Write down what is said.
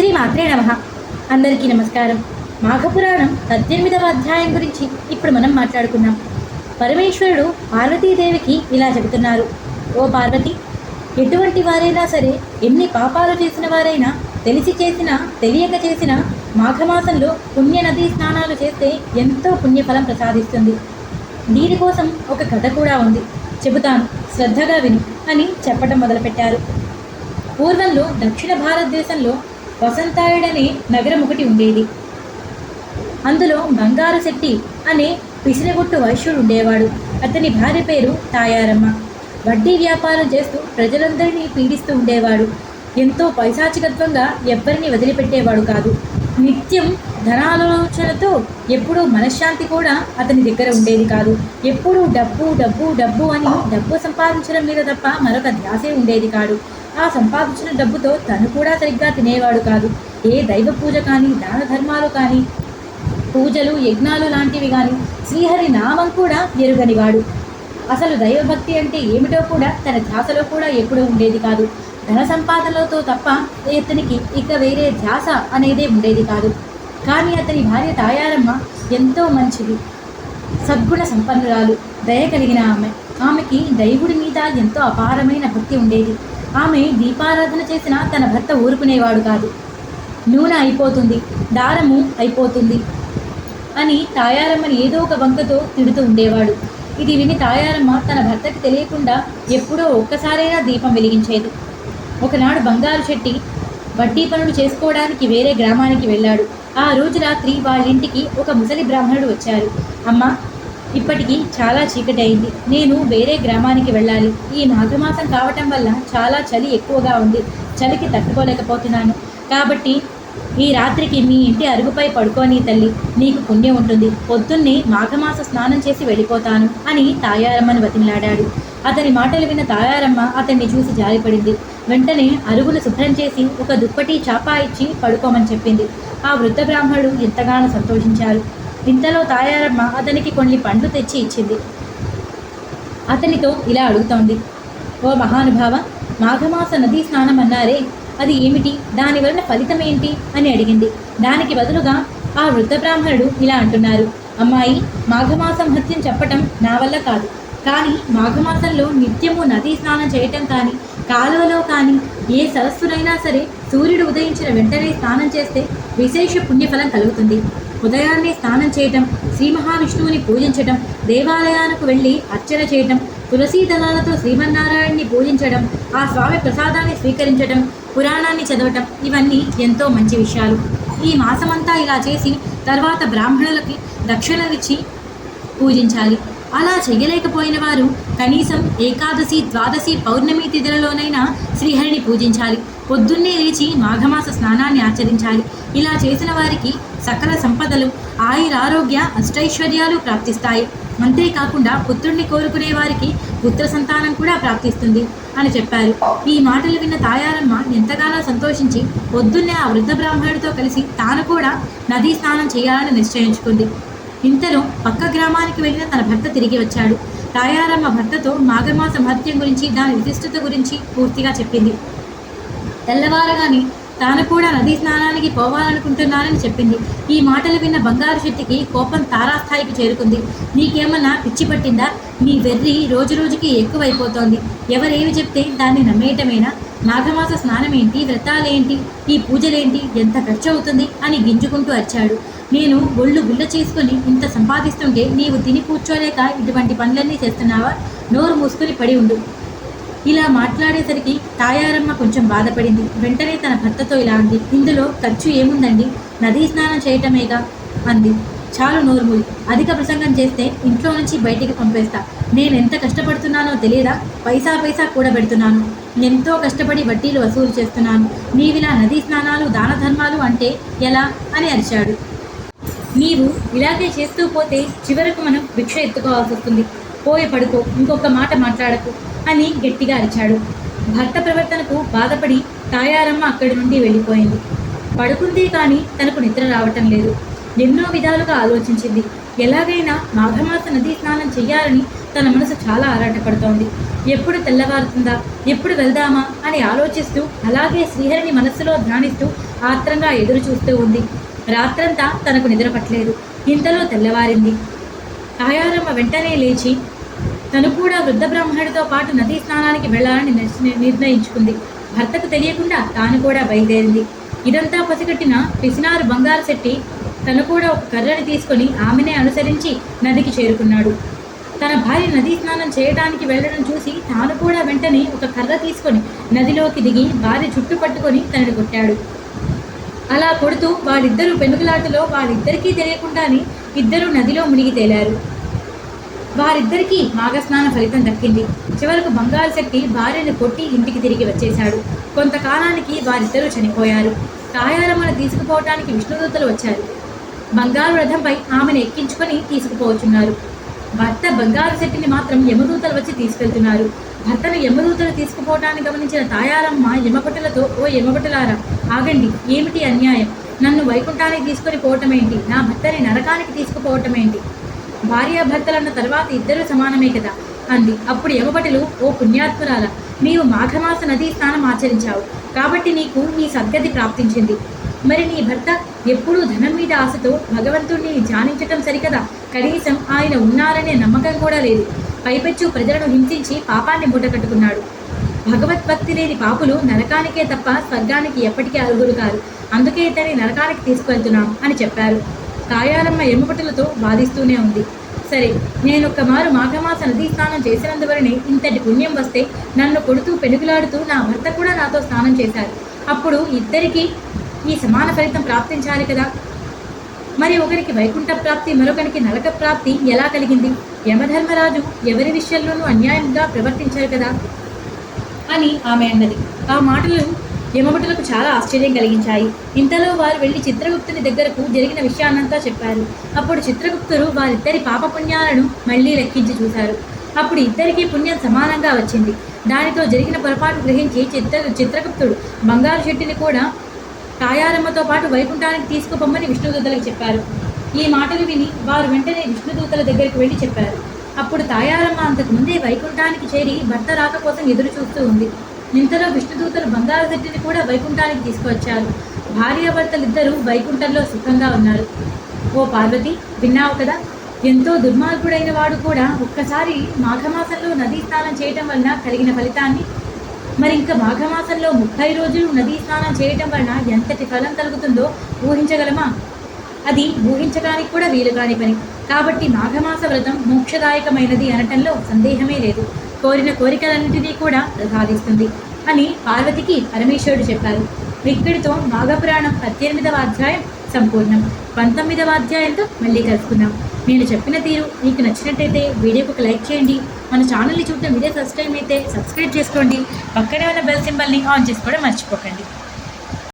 శ్రీ మాత్రే నమ. అందరికీ నమస్కారం. మాఘపురాణం పద్దెనిమిదవ అధ్యాయం గురించి ఇప్పుడు మనం మాట్లాడుకున్నాం పరమేశ్వరుడు పార్వతీదేవికి ఇలా చెబుతున్నారు. ఓ పార్వతి ఎటువంటి వారైనా సరే ఎన్ని పాపాలు చేసిన వారైనా తెలిసి చేసినా తెలియక చేసిన మాఘమాసంలో పుణ్య నదీ స్నానాలు చేస్తే ఎంతో పుణ్యఫలం ప్రసాదిస్తుంది. దీనికోసం ఒక కథ కూడా ఉంది. చెబుతాను. శ్రద్ధగా విను అని చెప్పడం మొదలుపెట్టారు. పూర్వంలో దక్షిణ భారతదేశంలో వసంతాయుడనే నగరం ఒకటి ఉండేది. అందులో బంగారు శెట్టి అనే పిసినగుట్టు వైశ్యుడు ఉండేవాడు అతని భార్య పేరు తాయారమ్మ. వడ్డీ వ్యాపారం చేస్తూ ప్రజలందరినీ పీడిస్తూ ఉండేవాడు. ఎంతో పైశాచికత్వంగా ఎవ్వరిని వదిలిపెట్టేవాడు కాదు. నిత్యం ధనాలోచనతో ఎప్పుడూ మనశ్శాంతి కూడా అతని దగ్గర ఉండేది కాదు. ఎప్పుడూ డబ్బు డబ్బు డబ్బు అని డబ్బు సంపాదించడం మీద తప్ప మరొక ధ్యాసే ఉండేది కాదు. ఆ సంపాదించిన డబ్బుతో తను కూడా సరిగ్గా తినేవాడు కాదు. ఏ దైవ పూజ కానీ దాన ధర్మాలు కానీ పూజలు యజ్ఞాలు లాంటివి కానీ శ్రీహరి నామం కూడా ఎరుగనివాడు అసలు దైవభక్తి అంటే ఏమిటో కూడా తన ధ్యాసలో కూడా ఎప్పుడూ ఉండేది కాదు. ధన సంపాదనలతో తప్ప ఇతనికి ఇక వేరే ధ్యాస అనేదే ఉండేది కాదు. కానీ అతని భార్య తాయారమ్మ ఎంతో మంచిది. సద్గుణ సంపన్నురాలు దయ కలిగిన ఆమె. ఆమెకి దైవుడి మీద ఎంతో అపారమైన భక్తి ఉండేది. ఆమె దీపారాధన చేసిన తన భర్త ఊరుకునేవాడు కాదు. నూనె అయిపోతుంది దారము అయిపోతుంది అని తాయారమ్మని ఏదో ఒక వంకతో తిడుతూ ఉండేవాడు. ఇది విని తాయారమ్మ తన భర్తకి తెలియకుండా ఎప్పుడో ఒక్కసారైనా దీపం వెలిగించేది. ఒకనాడు బంగారు చెట్టి వడ్డీ పనులు చేసుకోవడానికి వేరే గ్రామానికి వెళ్ళాడు. ఆ రోజు రాత్రి వాళ్ళింటికి ఒక ముసలి బ్రాహ్మణుడు వచ్చారు అమ్మ ఇప్పటికి చాలా చీకటి అయింది నేను వేరే గ్రామానికి వెళ్ళాలి. ఈ మాఘమాసం కావటం వల్ల చాలా చలి ఎక్కువగా ఉంది. చలికి తట్టుకోలేకపోతున్నాను. కాబట్టి ఈ రాత్రికి మీ ఇంటి అరుగుపై పడుకోని తల్లి. నీకు పుణ్యం ఉంటుంది. పొద్దున్నే మాఘమాస స్నానం చేసి వెళ్ళిపోతాను అని తాయారమ్మను బతిమిలాడాడు. అతని మాటలు విన్న తాయారమ్మ అతన్ని చూసి జారిపడింది. వెంటనే అరుగులు శుభ్రం చేసి ఒక దుప్పటి చాపా ఇచ్చి పడుకోమని చెప్పింది. ఆ వృద్ధ బ్రాహ్మణుడు ఎంతగానో సంతోషించారు. ఇంతలో తాయారమ్మ అతనికి కొన్ని పండ్లు తెచ్చి ఇచ్చింది. అతనితో ఇలా అడుగుతోంది. ఓ మహానుభావ మాఘమాస నదీ స్నానం అన్నారే అది ఏమిటి? దాని వలన ఫలితం ఏంటి? అని అడిగింది. దానికి బదులుగా ఆ వృద్ధ బ్రాహ్మణుడు ఇలా అంటున్నారు. అమ్మాయి మాఘమాసం హత్యం చెప్పటం నా వల్ల కాదు. కానీ మాఘమాసంలో నిత్యము నదీ స్నానం చేయటం కానీ కాలువలో కానీ ఏ సరస్సునైనా సరే సూర్యుడు ఉదయించిన వెంటనే స్నానం చేస్తే విశేష పుణ్యఫలం కలుగుతుంది. ఉదయాన్నే స్నానం చేయటం శ్రీ మహావిష్ణువుని పూజించటం దేవాలయానికి వెళ్ళి అర్చన చేయటం తులసీ దళాలతో శ్రీమన్నారాయణ్ణి పూజించడం ఆ స్వామి ప్రసాదాన్ని స్వీకరించడం పురాణాన్ని చదవటం ఇవన్నీ ఎంతో మంచి విషయాలు. ఈ మాసమంతా ఇలా చేసి తర్వాత బ్రాహ్మణులకి దక్షిణలిచ్చి పూజించాలి. అలా చేయలేకపోయిన వారు కనీసం ఏకాదశి ద్వాదశి పౌర్ణమి తిథులలోనైనా శ్రీహరిని పూజించాలి. పొద్దున్నే లేచి మాఘమాస స్నానాన్ని ఆచరించాలి. ఇలా చేసిన వారికి సకల సంపదలు ఆయురారోగ్య అష్టైశ్వర్యాలు ప్రాప్తిస్తాయి. అంతేకాకుండా పుత్రుణ్ణి కోరుకునే వారికి పుత్ర సంతానం కూడా ప్రాప్తిస్తుంది అని చెప్పారు. ఈ మాటలు విన్న తాయారమ్మ ఎంతగానో సంతోషించి పొద్దున్నే ఆ వృద్ధ బ్రాహ్మణుడితో కలిసి తాను కూడా నదీ స్నానం చేయాలని నిశ్చయించుకుంది. ఇంతలో పక్క గ్రామానికి వెళ్ళిన తన భర్త తిరిగి వచ్చాడు. తాయారమ్మ భర్తతో మాఘమాస మహత్యం గురించి దాని విశిష్టత గురించి పూర్తిగా చెప్పింది. తెల్లవారగానే తాను కూడా నదీ స్నానానికి పోవాలనుకుంటున్నానని చెప్పింది. ఈ మాటలు విన్న బంగారు చెట్టుకి కోపం తారాస్థాయికి చేరుకుంది. నీకేమన్నా పిచ్చి పట్టిందా? నీ వెర్రి రోజు రోజుకి ఎక్కువైపోతోంది. ఎవరేమి చెప్తే దాన్ని నమ్మేయటమేనా? మాఘమాస స్నానం ఏంటి వ్రతాలేంటి? ఈ పూజలేంటి? ఎంత ఖర్చు అవుతుంది అని గింజుకుంటూ వచ్చాడు నేను ఒళ్ళు గుళ్ళ చేసుకుని ఇంత సంపాదిస్తుంటే నీవు తిని కూర్చోలేక ఇటువంటి పనులన్నీ చేస్తున్నావా? నోరు మూసుకొని పడి ఉండు. ఇలా మాట్లాడేసరికి తాయారమ్మ కొంచెం బాధపడింది. వెంటనే తన భర్తతో ఇలా అంది. ఇందులో ఖర్చు ఏముందండి? నదీ స్నానం చేయటమేగా? అంది. చాలు నోరుమూలి అధిక ప్రసంగం చేస్తే ఇంట్లో నుంచి బయటికి పంపేస్తా. నేను ఎంత కష్టపడుతున్నానో తెలియదా? పైసా పైసా కూడబెడుతున్నాను. ఎంతో కష్టపడి వడ్డీలు వసూలు చేస్తున్నాను. నీవిలా నదీ స్నానాలు దాన ధర్మాలు అంటే ఎలా? అని అరిచాడు. నీవు ఇలాగే చేస్తూ పోతే చివరకు మనం భిక్ష ఎత్తుకోవాల్సి వస్తుంది పోయి పడుకో ఇంకొక మాట మాట్లాడకు అని గట్టిగా అరిచాడు. భర్త ప్రవర్తనకు బాధపడి తాయారమ్మ అక్కడి నుండి వెళ్ళిపోయింది. పడుకుందే కానీ తనకు నిద్ర రావటం లేదు. ఎన్నో విధాలుగా ఆలోచించింది. ఎలాగైనా మాఘమాస నదీ స్నానం చేయాలని తన మనసు చాలా ఆరాటపడుతోంది. ఎప్పుడు తెల్లవారుతుందా ఎప్పుడు వెళ్దామా అని ఆలోచిస్తూ అలాగే శ్రీహరిని మనస్సులో ధ్యానిస్తూ ఆత్రంగా ఎదురు చూస్తూ ఉంది. రాత్రంతా తనకు నిద్ర పట్టలేదు. ఇంతలో తెల్లవారింది. తాయారమ్మ వెంటనే లేచి తను కూడా వృద్ధ బ్రాహ్మణుడితో పాటు నదీ స్నానానికి వెళ్ళాలని నిర్ణయించుకుంది. భర్తకు తెలియకుండా తాను కూడా బయలుదేరింది. ఇదంతా పసిగట్టిన పిసినారు బంగారు శెట్టి తను కూడా ఒక కర్రని తీసుకొని ఆమెనే అనుసరించి నదికి చేరుకున్నాడు. తన భార్య నదీ స్నానం చేయడానికి వెళ్ళడం చూసి తాను కూడా వెంటనే ఒక కర్ర తీసుకొని నదిలోకి దిగి భార్య చుట్టు పట్టుకొని తనని కొట్టాడు. అలా కొడుతూ వాళ్ళిద్దరూ పెనుగులాటలో వాళ్ళిద్దరికీ తెలియకుండానే ఇద్దరూ నదిలో మునిగి తేలారు. వారిద్దరికీ మాఘస్నాన ఫలితం దక్కింది. చివరకు బంగారు శెట్టి భార్యను కొట్టి ఇంటికి తిరిగి వచ్చేశాడు. కొంతకాలానికి వారిద్దరూ చనిపోయారు. తాయారమ్మను తీసుకుపోవటానికి విష్ణుదూతలు వచ్చారు. బంగారు రథంపై ఆమెను ఎక్కించుకొని తీసుకుపోవచ్చున్నారు భర్త బంగారు శెట్టిని మాత్రం యమదూతలు వచ్చి తీసుకెళ్తున్నారు. భర్తను యమదూతలు తీసుకుపోవటాన్ని గమనించిన తాయారమ్మ యమపటులతో ఓ యమపటులారా ఆగండి. ఏమిటి అన్యాయం? నన్ను వైకుంఠానికి తీసుకొని పోవటమేంటి? నా భర్తని నరకానికి తీసుకుపోవటమేంటి? భార్యాభర్తలన్న తర్వాత ఇద్దరు సమానమే కదా? అంది. అప్పుడు యమపటిలు ఓ పుణ్యాత్మురాల నీవు మాఘమాస నదీ స్నానం ఆచరించావు. కాబట్టి నీకు నీ సద్గతి ప్రాప్తించింది. మరి నీ భర్త ఎప్పుడూ ధనం మీద ఆశతో భగవంతుణ్ణి ధ్యానించటం సరికదా? కనీసం ఆయన ఉన్నారనే నమ్మకం కూడా లేదు. పైపెచ్చు ప్రజలను హింసించి పాపాన్ని మూటకట్టుకున్నాడు భగవద్భక్తి లేని పాపులు నరకానికే తప్ప స్వర్గానికి ఎప్పటికీ అరుగురు కారు. అందుకే ఇతని నరకానికి తీసుకువెళ్తున్నాం అని చెప్పారు. తాయారమ్మ ఎముకటలతో బాధిస్తూనే ఉంది. సరే నేను ఒక్క మారు మాఘమాస నదీ స్నానం చేసినందువలనే ఇంతటి పుణ్యం వస్తే నన్ను కొడుతూ పెనుగులాడుతూ నా భర్త కూడా నాతో స్నానం చేశారు. అప్పుడు ఇద్దరికీ ఈ సమాన ఫలితం ప్రాప్తించాలి కదా. మరి ఒకరికి వైకుంఠ ప్రాప్తి మరొకరికి నరక ప్రాప్తి ఎలా కలిగింది? యమధర్మరాజు ఎవరి విషయంలోనూ అన్యాయంగా ప్రవర్తించారు కదా? అని ఆమె అన్నది. ఆ మాటలను యమభటులకు చాలా ఆశ్చర్యం కలిగించాయి. ఇంతలో వారు వెళ్ళి చిత్రగుప్తుని దగ్గరకు జరిగిన విషయాన్నంతా చెప్పారు. అప్పుడు చిత్రగుప్తుడు వారిద్దరి పాపపుణ్యాలను మళ్ళీ లెక్కించి చూశారు. అప్పుడు ఇద్దరికీ పుణ్యం సమానంగా వచ్చింది. దానితో జరిగిన పొరపాటు గ్రహించి చిత్ర చిత్రగుప్తుడు బంగారు శెట్టిని కూడా తాయారమ్మతో పాటు వైకుంఠానికి తీసుకుపోమ్మని విష్ణుదూతలకు చెప్పారు. ఈ మాటలు విని వారు వెంటనే విష్ణుదూతల దగ్గరికి వెళ్ళి చెప్పారు. అప్పుడు తాయారమ్మ అంతకు ముందే వైకుంఠానికి చేరి భర్త రాక కోసం ఎదురు చూస్తూ ఉంది. ఇంతలో విష్ణుదూతలు బంగారు శెట్టిని కూడా వైకుంఠానికి తీసుకువచ్చారు. భార్యాభర్తలిద్దరూ వైకుంఠంలో సుఖంగా ఉన్నారు. ఓ పార్వతి విన్నావు కదా? ఎంతో దుర్మార్గుడైన వాడు కూడా ఒక్కసారి మాఘమాసంలో నదీ స్నానం చేయటం వలన కలిగిన ఫలితాన్ని మరి ఇంకా మాఘమాసంలో ముప్పై రోజులు నదీ స్నానం చేయటం వలన ఎంతటి ఫలం కలుగుతుందో ఊహించగలమా? అది ఊహించడానికి కూడా వీలు కాని పని. కాబట్టి మాఘమాస వ్రతం మోక్షదాయకమైనది అనటంలో సందేహమే లేదు. కోరిన కోరికలన్నింటినీ కూడా ప్రసాదిస్తుంది అని పార్వతికి పరమేశ్వరుడు చెప్పారు. ఇక్కడితో మాఘపురాణం పద్దెనిమిదవ అధ్యాయం సంపూర్ణం. పంతొమ్మిదవ అధ్యాయంతో మళ్ళీ కలుసుకుందాం. నేను చెప్పిన తీరు మీకు నచ్చినట్టయితే వీడియోకి ఒక లైక్ చేయండి. మన ఛానల్ని చూడటం వీడియో ఫస్ట్ టైం అయితే సబ్స్క్రైబ్ చేసుకోండి. పక్కనే ఉన్న బెల్ సింబల్ని ఆన్ చేసుకోవడం మర్చిపోకండి.